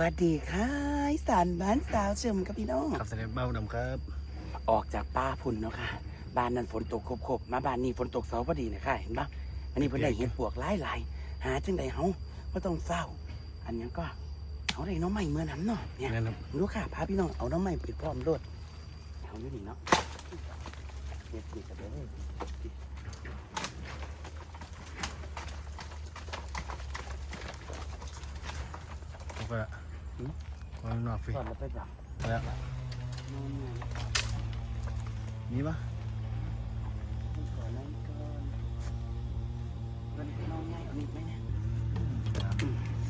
วัสดีค่ะอีสานบ้านสาวเชิมกับพี่น้องครับแสดงเบ้าดำครับ ออกจากป้าพุ่นเนาะค่ะบ้านนั้นฝนตกครบๆมาบ้านนี้ฝนตกเสาพอดีนะคะเห็นปะอันนี้เพิ่นได้เห็ดปวกหลายหลายๆหาจังใดเฮาก็ต้องเฝ้า อันนี้ก็เอาได้หน้องใหม่เมื่อนั้นเนาะเนี่ยนั่นครับดูค่ะพาพี่น้องเอาหน้องใหม่ปิดพร้อมโลดเอาอยู่นี่เนาะเด็ดนี่ก็ได้เลยผมก็ วางนอกฟิสอนแล้วไปจับแล้วน้องใหม่มีปะก่อนนั้นก่อนมันน้องใหญ่เอานี่ไหมเนี่ย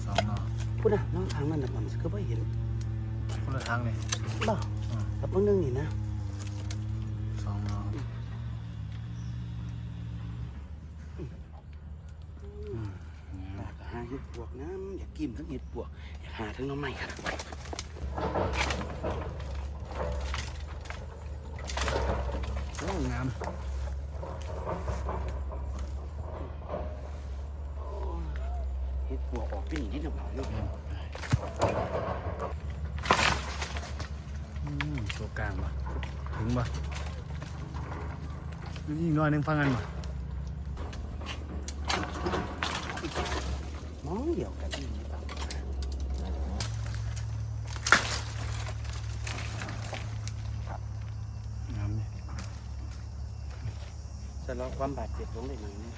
สองนอกพูดนะน้องทางนั้นนะผมก็ไม่เห็นคนละทางเลยบ่กับเพิ่งนึงนี่นะสองนอกอยากหาเห็ดปวกนะอยากกินทั้งเห็ดปวกอยาก หาทั้งหน้องใหม่ครับโอ้งามเห็ดปวกออกเป็นอย่างนี้หน่อยเนาะอืมตัวกลางปะถึงปะอีกหน้อยหนึงฟังกันปะมองเดียวกันนี่หรือเปล่า งามนี่ จะ ลดความบาดเจ็บลงได้หน่อยนึง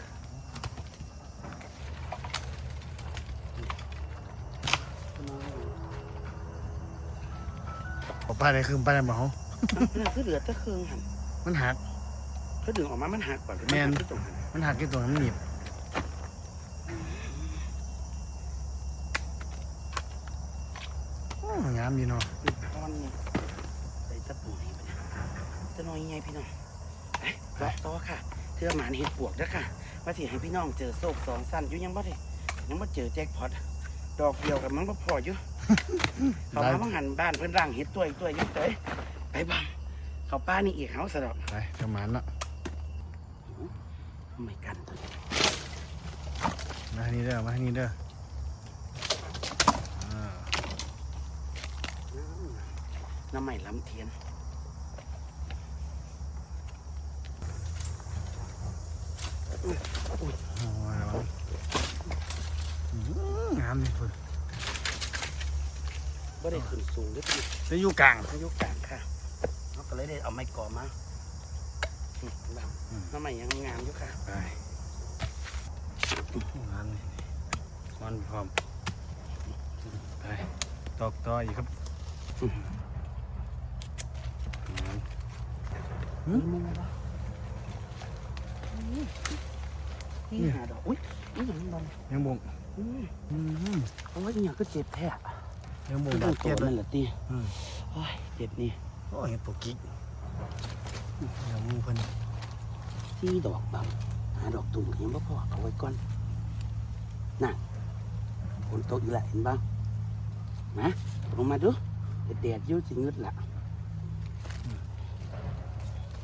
พอป้าได้คืนป้าได้บ่เฮานั่นคือเหลือแต่เครื่องหันมันหัก เขาดึงออกมามันหักก่อนแม่นที่ตรงหัน มันหักที่ตัวมันหนีบโอ้งามดีเนาะ นี่ตอนนี้ใส่ตะปูนี่ไปนะจะน้อยไงพี่น้องไปรอบต่อค่ะเทื่อหมานเห็ดป วกเด้อค่ะว่าสิให้พี่น้องเจอโศกสองสั้นอยู่ยังบ่ได้ยังบ่เจอแจ็คพอตดอกเดียวกับมันบ่พออยู่ เขามาบังหันบ้านเพิ่นร่างเห็ดตัวอีกตัวอยังเตยไปบ้างเขาป้านี่อีกเฮาสะดอกไปจะหมานละทำไมกันตัวนี้มาทางนี้เด้อมาทางนี้เด้ออ่าน้ำใหม่ลำเทียน โอ้ยระวั งามนี่เพิ่นบ่ได้ขึ้นสูงเด้วยพี่จะอยู่กลางอายุกลางค่ะเขาก็เลยได้เอาไม้ก่อมาอืมแบบอืมน้ำใหม่ยังงามอยู่ค่ะไปงามนี่มันพร้อมไปตอกต่ออีกครับงามหืมนี่มึงอะ นี่หาดอกอุ้ยนี่อย่างนี้บอลยังบ่งอืมอืมโอ้ยนี่อย่างก็เจ็บแท้ยังบ่งไม่บาต้องดโตเจ็บเลนั่ยนแหละตีอืมโอ้ยเจ็บนี่โอ้ยเห็นปวกกิ๊กเดี๋ยวมูเพิ่นที่ดอกบังหาดอกตุ่มก็ยังไม่พอเอาไว้ก่อนน่ะฝนตกอีกและเห็นบ้างนะลงมาดูแดดๆอยุ่สิงึดละ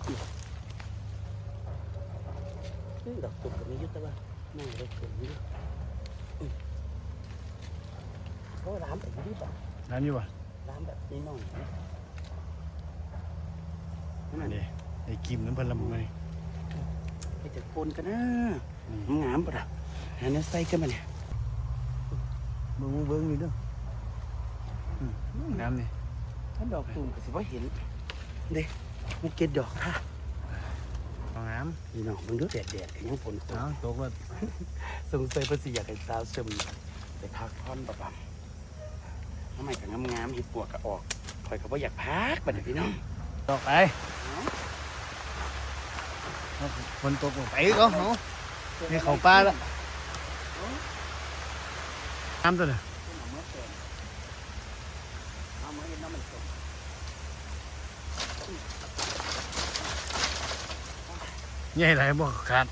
เอ้ย ดอกตุ่มก็มีอยุตแต่ว่าน่าจะถึงอยู่อืมเพราะว่าร้านแต่ยี่แบบร้านอยู่ป่ะร้านแบบนี้น้อยๆนะนั่นนี่น่ะไอ้กิมน้ำเพิ่นลำมานี่ไปจะโคนกันนะนี่งามปะล่ะหาเนื้อใส่กันมาเนี่ยเบิ่งเบิ่งนี่เด้ออืมงามนี่ถ้าดอกตูมก็สิว่าเห็นเด้มันเก็ดดอกค่ะเอางามนี่น้องมึงดูแดดแดดๆก็ยังฝนตกเอาตกว่าสงสัยภาษีอยากให้สาวเสริมไปพักผ่อนปะปั๊มทำไมกับงามๆเห็ดปวกก็ออกคอยเขาว่าอยากพักบัดนี้พี่น้องตกไปเอาฝนตกลงไปก็เอานี่เขาป้าละน้ำตัวน่ะเอามื่อเกินเอามื่อเห็นน้ำมันตก ใหญ่ไรบ่ขาด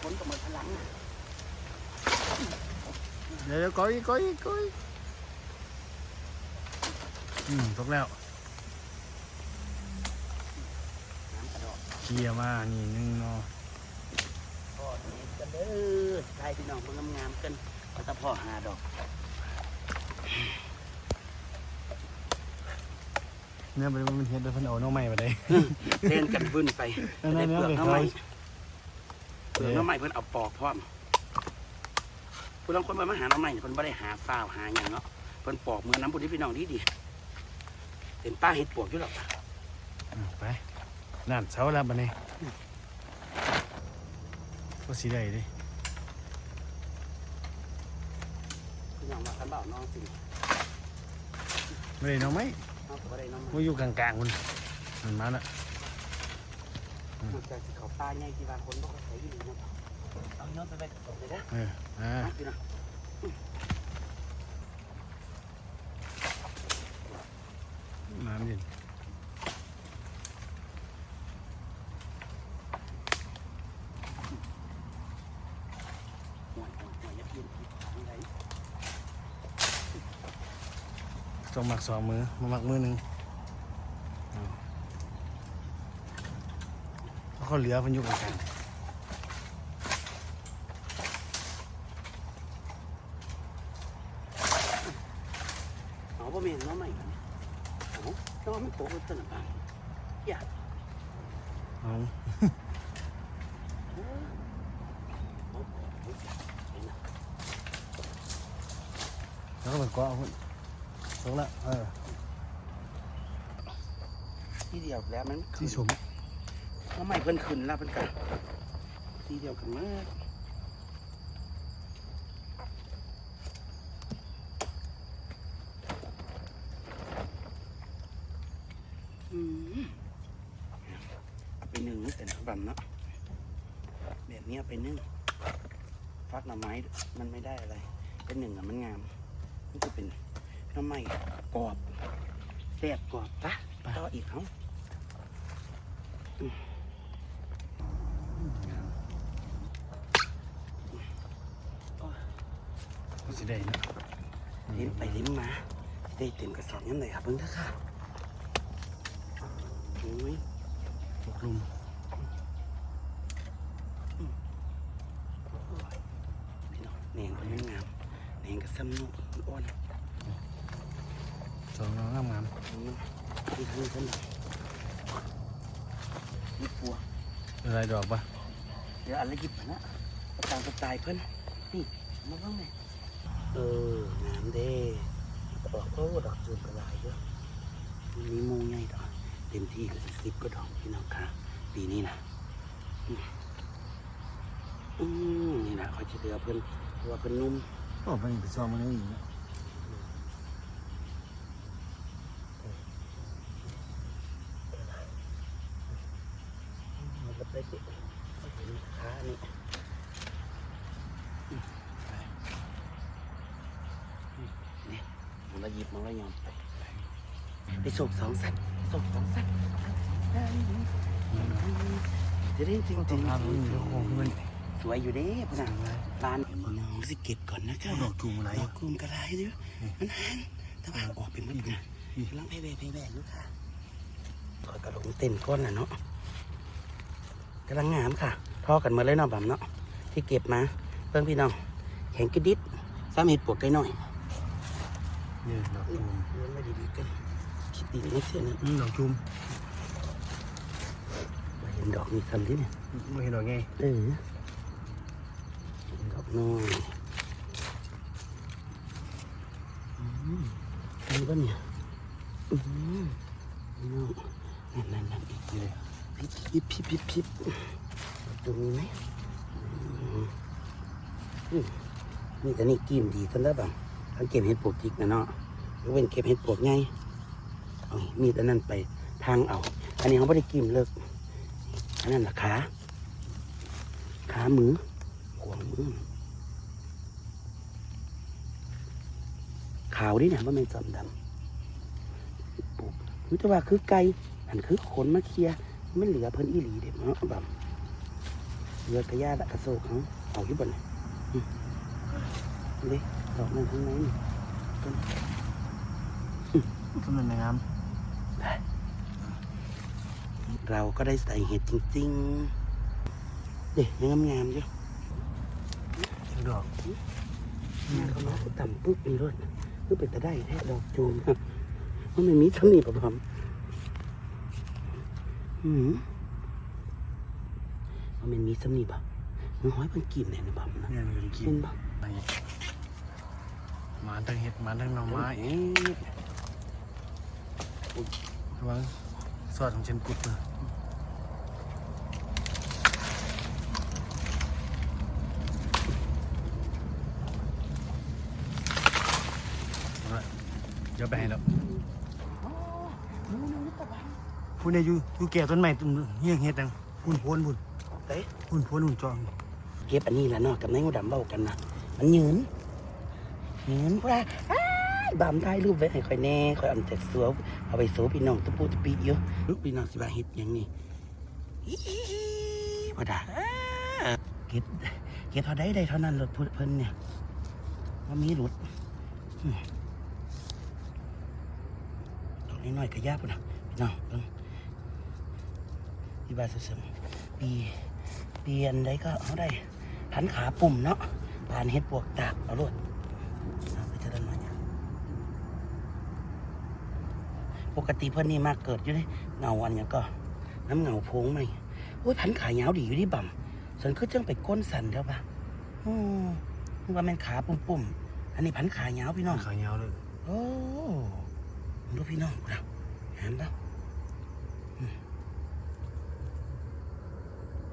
ฝนก็เหมือนพลังนะเดี๋ยวเดี๋ยวก้อยก้อยก้อยอืมตกแล้วน้ำกระดอกเคลียร์มานี่หนึงเนาะพ่อเห็นกันเด้อใครพี่น้องเพิ่งงามๆกันเอาแตะพ่อหาดอก เนี่ยมันมันเห็ดแล้วเพิ่นเอาหน้องใหม่มาได้เล่นกันบึ้นไปอันนั้ได้นเปลือกเนี่ยน้ำใหม่ไปเปลือกน้ำใหม่เพิ่นเอาปอกพร้อมผู้ลางคนมาหาน้ำใหม่เนี่ยเพิ่นไม่ได้หาฟ้าวหาอย่างเนาะเพิ่นปอกมือน้ำพุทธิพี่น้องดีดีๆเป็นป้าเห็ดปวกอยู่หรอกอะไปนั่นเสาแล้วบัดนี้ก็สิได้ดิพี่น้องว่าคันเบาน้องสิไม่ได้หน้องไหม น้องก็บ่ได้น้องมาอยู่กลางๆคุณมันมาละนอกจากสิเขาป้าใหญ่ที่บางคนบ่เขาใช้อยู่ดีเนาะเอาย้อนไปไปกระสอบเลยนะเอออ่าเอาพี่น้องน้ำเย็น หัวหัวหัวยับยืนทางไหน ต้องหมักสองมือมาหมักมือหนึ่งเอาเพราะเขาเหลือเพิ่นอยู่กลางเอาบ่แม่นน้องใหม่กันเอาน้องมันโตเป็นต้นบ้างอย่าๆเอาเอาเอาไปนะแล้วก็ไปเกาะพุ่นตกละเออที่เดียวแล้วมันที่สมน้องใหม่เพิ่นขึ้นแล้วเพิ่นกันที่เดียวกันมากอืมเอาไปหนึ่งนี่แต่น้ำบันเนาะแบบนี้เอาไปนึ่งฟักหน่อไม้มันไม่ได้อะไร เป็นหนึ่งอะมันงามนี่จะเป็น หน้ำไม้กรอบแซ่บกรอบปะต่ออีกเขาก็สิได้เนาะลิ้มไปลิ้มมาได้เต็มกระสอบยังไงครับเพิ่งเถอะค่ะโอ้ยตกลุมพี่น้องแหนงมันงามแหนงกับซ้ำนุ่มอ่อน สองน้องงามนี่คือขนมนี่ปัวๆอะไรดอกปะเดี๋ยวอะไรหยิบมานะประตามสไตล์เพิ่นนี่มาบ้างไหมเอองามเด้ดอกก็ดอกจูนกระลายเยอะมีหมูใหญ่ดอกเต็มที่ก็สิสิบก็ดอกพี่น้องค่ะปีนี้นะอืมอืมนี่นะเขาจะเดือเพิ่นเพราะว่าเพิ่นนุ่มโอ้มันไปซ้อมมันนี่อีกเนาะ มันก็ได้เจ็บเห็นขานี่อืมไปอืมนี่ มันละหยิบมันละยอมไปไปส่งสองสัตว์ส่งสองสัตว์จะได้จริงจริงภาพมันมีโค้งขึ้นมันสวยอยู่เด้พ่อนะร้านน้องสิเก็บก่อนนะค่ะดอกจูงอะไรดอกกุมกระไรเด้อมันหันแต่ว่าออกเป็นมันนะกำลังเพย์เพย์แบกอยู่ค่ะถอยกระโดดเต้นก้อนน่ะเนาะกำลังงามค่ะทอกันมาเลยเนาะแบบเนาะที่เก็บมาเพิ่งพี่น้องแข็งกระดิดซ้ำเห็ดปวกไก่น้อย นี่ดอกจูมเลี้ยงไว้ดีๆกันคิดดีนิดเสียนี่อืมดอกจูมเห็นดอกมีคำที่เนี่ยไม่เห็นดอกไงเออเห็นดอกน้อยอืมนี่ปะเนี่ยอืมนี่น้องนั่นนั่นนั่นอีกนี่เลยพิบพิบพิบพิบพิบตัวมีไหมอืมอืมนี่แต่นี่กิมดีสันแล้วบ้าง ทั้งเก็บเห็ดปวกจิกนะเนาะยกเว้นเก็บเห็ดปวกไงมีดอันนั้นไปทางเอา อันนี้เขาไม่ได้กิมเลิก อันนั้นละขาขามือขวางมือขาวดิเนี่ยว่ามันจำดำปลูกรู้แต่ว่าคือไก่อันคือขนมาเคลียร์มันเหลือเพิ่นอีหลีเด็ดเนาะแบบเหลือกระยาละกระโซกเขาเอาอยู่บนนี่อืมนี่ ดอกมันข้างในนี่ต้นนั้นงามเราก็ได้ใส่เห็ดจริงๆเด็กยังงามๆอยู่ดอกงานเขามาต่ำปุ๊บมีรถคือเป็นตะได้แท้ดอกจูนครับมันไม่มีสำนีประพมอืมมันเป็นมีสำนีบ่มันห้อยมันกินเลยนะบ่นะเนี่ยมันกิกินนบ่ไป มาทั้งเห็ดมาทั้งหน่อไม้เอ๊ะระวังสอดของเชนกุดนะเอาละเดี๋ยวไปให้แล้วอ๋อนู่นๆตะบันพูดในอยู่อยู่แก่ต้นไม้ต้นเฮียงเฮ็ดนังพุ่นโพนพุ่นเอ๊ะพุ่นโพนหุ่นจองเก็บอันนี้แหละเนาะกับนายงูดำเบ้ากันนะมันยืนยื นพระอ้ายบามถ่ายรูปไว้ให้ค่อยแน่ค่อยเอันแต่สวมเอาไปโซพี่น้องตะปูตะปีอยู่ลูกพี่น้องสิบาเฮ็ดหยังนี่อีบ่ได้เก็บเก็บเท่าใดได้เท่านั้นรถเพิ่นเนี่ยว่ามีรถอืมดอกน้อยๆก็ยากพุ่นน่ะพี่น้องเบิ่งที่บ้านเสริมๆปีเปลี่ยนได้ก็เอาได้พันขาปุ่มเนาะผ่านเฮ็ดปวกตากเอาโลดเอาไปเจริญหน่อยเนี่ย ปกติเพื่อนนี่มากเกิดอยู่เลยเงาอันเนี้ยก็ น้ำเงาโพงไหมโอ้ยพันขายาวดีอยู่ที่บ่ำฉันก็จังไปก้นสันเด้อปะอืมนึกว่าแม่นขาปุ่มๆอันนี้พันขายาวพี่น้องขายาวเลยโอ้ดูพี่น้องเราเห็นปะ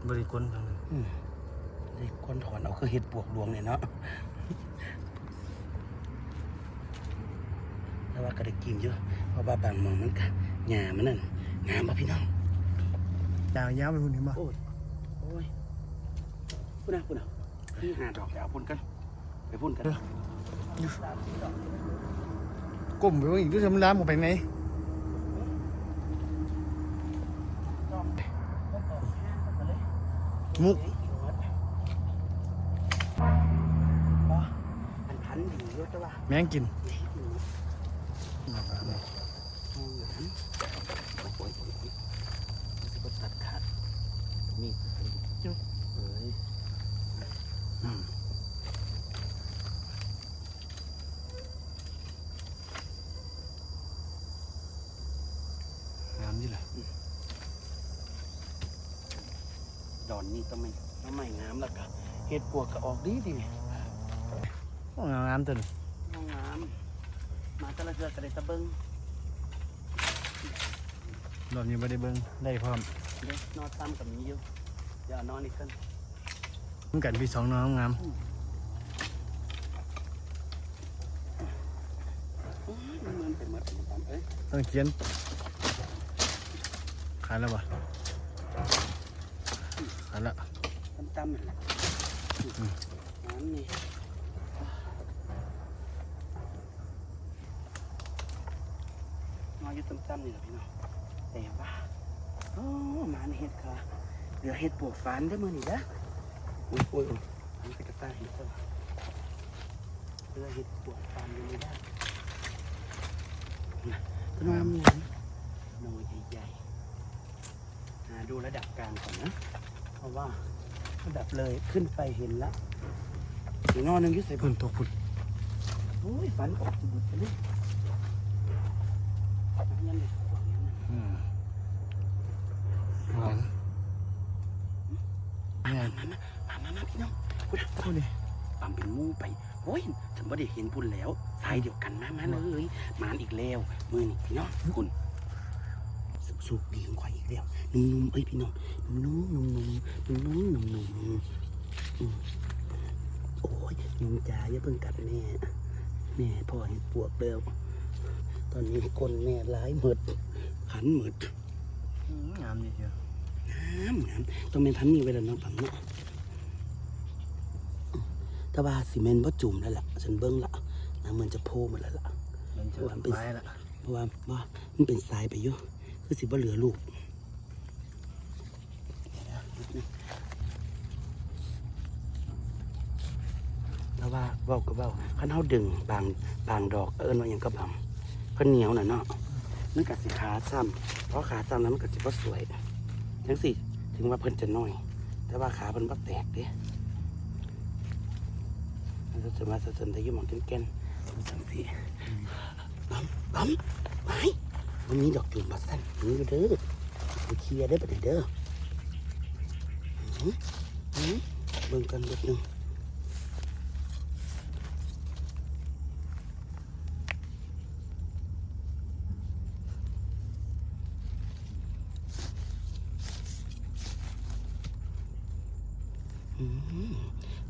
บริกรทางนั้นอืมได้ก้นถอนเอาคือเห็ดปวกดวงเนี่ยเนาะ แต่ว่า ก็ได้กินเยอะเพราะว่าบางหมองมันก็หญ้ามันนั่นงามป่ะพี่น้องยาวยาวไปพุ่นเห็นบ่โอ้ยโอ้ยพูดนะพูดนะพี่หาดอกไปเอาพุ่นกันไปพุ่นกันสามสี่ดอกก้มไปว่าอีกด้วยทำร้านหมดไปไหนดอกต้นดอกแห้งหมดเลยมุกเฮ้ยกินหมดบ่มันพันดีอยู่แต่ว่าแมงกิน ไม่ให้กินหมด อืมโอ้ยโอ้ยโอ้ยรู้สึกว่าตัดขาดมีดจุ๊บเอ้ยอืม งามนี่แหละ ด อนนี่ต้องไม่ต้องไม่งามแล้วก็เห็ดปวกก็ออกดีดีโอ้งามงามตัวนี้น้องงามมาแตะละเกือก็ได้ตะเบิงรอบนี้ไม่ได้เบิ่งได้พร้อมเดี๋ยวนอนตามกับนี้อยู่เดี๋ยวนอนอีกกันมันกันพี่สองน้องงามโอ้ยมันเหมือนเป็นหมดเป็นตามเอ้ยต้องเขียนขายแล้วบ่ ขายแล้วตามตามนั่นแหละน้ำนี่นอนอยู่ตามตามนี่แหละพี่น้องแต่ว่าโอ้มาในเห็ดค่ะเหลือเห็ดปวกฟันได้มือนี่นะอุ้ยอุ้ยอุ้ยมันเป็นกระต่ายเห็ดซะว่ะเหลือเห็ดปวกฟันอยู่ไม่ได้ต้นน้ำนี่หน่อยใหญ่ๆดูระดับกลางก่อนนะ ราะว่าระดับเลยขึ้นไปเห็นละอีกนอนหนึงอยุ่ใส่พุ่นตกพุ่นโอ้ยฝันออกสุดๆไปเลยน้ำยังเด็กขวางยังนั่นอืมงามงามมามามามาพี่น้องพูดนะพูดดิปั๊มเป็นงูไปโอ้ยฉันบ่ได้เห็นพุ่นแล้วสายเดียวกันมามาเลยมานอีกแล้วมือนี่พี่น้องคุณ สุกดีของข่อยอีกแล้วนุ่มๆเอ้ยพี่น้องนุ่มๆนุ่มๆนุ่มๆนุ่มๆอืมโอ้ยยุงจ่าอย่าเพิ่งกัดแม่แม่พ่อเห็นปวกแล้วตอนนี้คนแม่ร้ายหมดขันหมดอืมงามดีเชียวงามงามต้องเป็นพันนี้ไว้แล้วเนาะปังเนาะแต่ว่าซีเมนต์บ่จุ่มแล้วล่ะฉันเบิ่งละน้ำมันจะโพหมดแล้วล่ะมันจะโอ้ยเป็นไปละเพราะว่าว่ามันเป็นทรายไปอยู่ คือสิบ่เหลือลูกแล้วว่าเว้าก็เว้าคันเฮาดึงบางบางดอกเอิ้นว่าหยังก็บางเพิ่นเหนียวน่ะเนาะมันก็สิขาซ้ำเพราะขาซ้ำแล้วมันก็สิบ่สวยจังสิถึงว่าเพิ่นจะน้อย แต่ว่าขาเพิ่นบ่แตกเด้มันจะมาสนๆได้อยู่หมองแก่นๆจังสิบัมบัมไป วันนี้ดอกจุ่มบัสั้นนี่เด้อโอเคเคลียร์ได้ปะเด้อหือหือเบิ่งกันเบิดหนึ่ง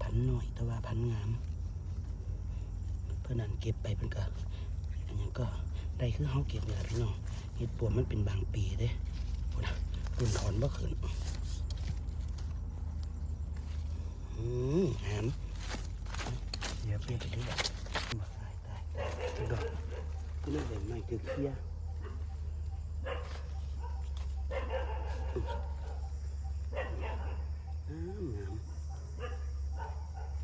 พันหน่อยแต่ว่าพันงาม เพื่อนนั่นเก็บไปเป็นก็อันยังก็ ได้คือเฮาเก็บนี่แหละพี่น้องเห็ดปวกมันเป็นบางปีเด้พุ่นน่ะรุ่นถอนบ่ขึ้นอืมหามเหยียบเคลียร์ไปเรื่อยตายตายตายกระโดดก็เลยเดินไม่ถึงเคลียร์อืมงาม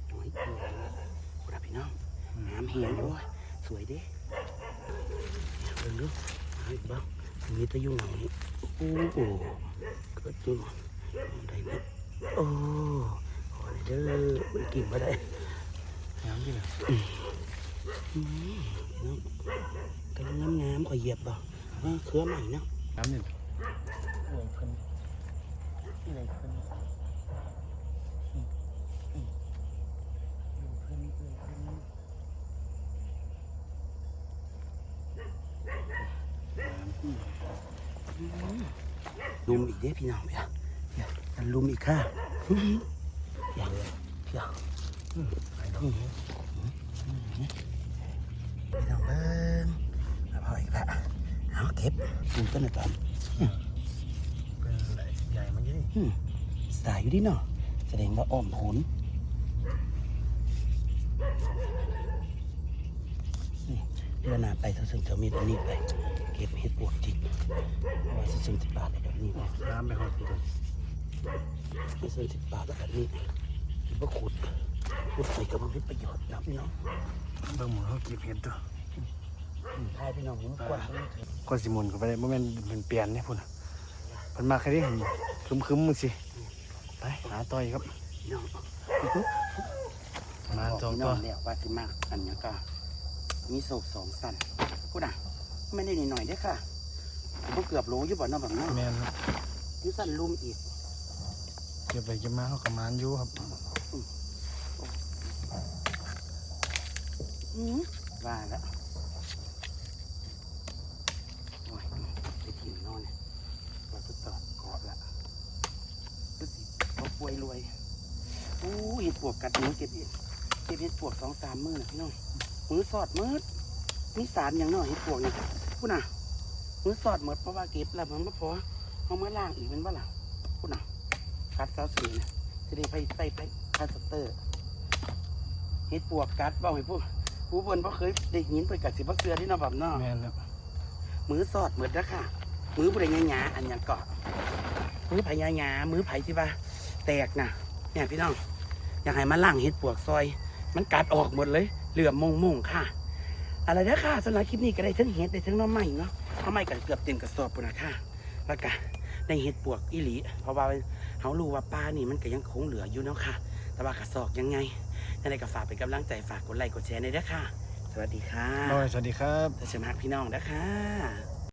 โอ้ยเกลือพุ่นน่ะพี่น้องน้ำเหี่ยวด้วยสวยเด้ เดินดูอีกบ้างมีตะยุ่งเหงานี่โอ้โหเกิดจุ่มได้ไหมโอ้ขอเด้อมันกินมาได้น้ำที่ไหนอืมน้องกำลังน้ำน้ำขอเหยียบบ่ว่าเครือใหม่เนาะน้ำหนี่งเลยเพิ่นเลยเพิ่นอืมอืมเลยเพิ่นเลยเพิ่น ลุมอีกเด้พี่น้องเพี่ยเพี่ยอันลุมอีกค่ะอื้อหือเพียเพียไอ้ดอกอื้พี่น้องเบิ้งมาพออีกละเอาเก็บดูต้นหน่อยตอนเป็นใหญ่มันยี่สายอยู่ดิเนาะแสดงว่าอ้อมผลนี่เดือนาไปสักซึ่งจะมีตัวนี้ไป เก็บเห็ดปวกจิกว่าสักซึ่งสิบบาทอะไรแบบ นี้น้ำไปหอดตัวไม่เกินสิบบาทแบบนี้คิดว่าขุดขุดใส่กับมันเป็นประโยชน์นะพี่น้องเบิ่งหมูเขาเก็บเห็ดตัวทายพี่น้องผมกว้างก็สิหมุนก็ไปได้บ่แม่นเป็นเปลี่ยนเนี่ยพุ่นน่ะเพิ่นมาแค่นี้คึมคึมๆมึงสิไปหาต่อยครับพี่น้องมาจองพี่ต่น้อองแล้วว่าสิมากอันนี้ก็มีโศกสองสั้นพูดอะไม่ได้หน่อยๆเด้อค่ะ มันเกือบโลอยู่บ่เนาะแบบนั้นแม่นครับอยูสั้นลุมอีกเก็บไปเก็บมาเขากำมานอยู่ครับอือว่าแล้วโอ้ยไปทีมนอนเนี่ยว่าจะตอดเกาะละก็สิเขาป่วยรวยอู้เห็ดปวกกัดหนูเก็บเห็ดเก็บเห็ดปวกสองสามมือนะพี่น้องมือสอดมืดมีสารอย่างเน้อยเห็ดปวกเนี่ยพูดน่ะ มือสอดหมดเพราะว่าเก็บแล้วมันไม่พอเอามาล่างอีกเป็นว่าล่ะพูดน่ะกัดเสาสีนะจะได้ไปใส่ไปคาสเตอร์เห็ดปวกกัดเบาให้พูดผู้บนเพราะเคยได้ยินไปกัดสิบเสือที่เนอแบบเนอแม่นครับมือสอดเหมือนนะค่ะมือบุไรหยาๆอันหยังเกาะมือไผ่หยาๆมือไผ่ที่ว่าแตกนะเนี่ยพี่น้องอยากให้มาล่างเห็ดปวกซอย มันกัดออกหมดเลย เหลือมมงมงๆค่ะ อะไรนะค่ะสำหรับคลิปนี้ก็ได้ทั้งเห็ดได้ทั้งหน้ำใหม่เนาะ หน้ำใหม่กันเกือบเต็มกระสอบปุ่นนะค่ะแล้วก็ได้เห็ดปวกอีหลี เพราะว่าเขารู้ว่าปลานี่มันก็ยังคงเหลืออยู่เนาะค่ะ แต่ว่ากระสอบยังไงยังไงก็ฝากเป็นกำลังใจฝากกดไลค์กดแชร์ในอยเด้อค่ะ สวัสดีค่ะโอ้ยสวัสดีครับ แต่เชิญมาพี่น้องนะคะ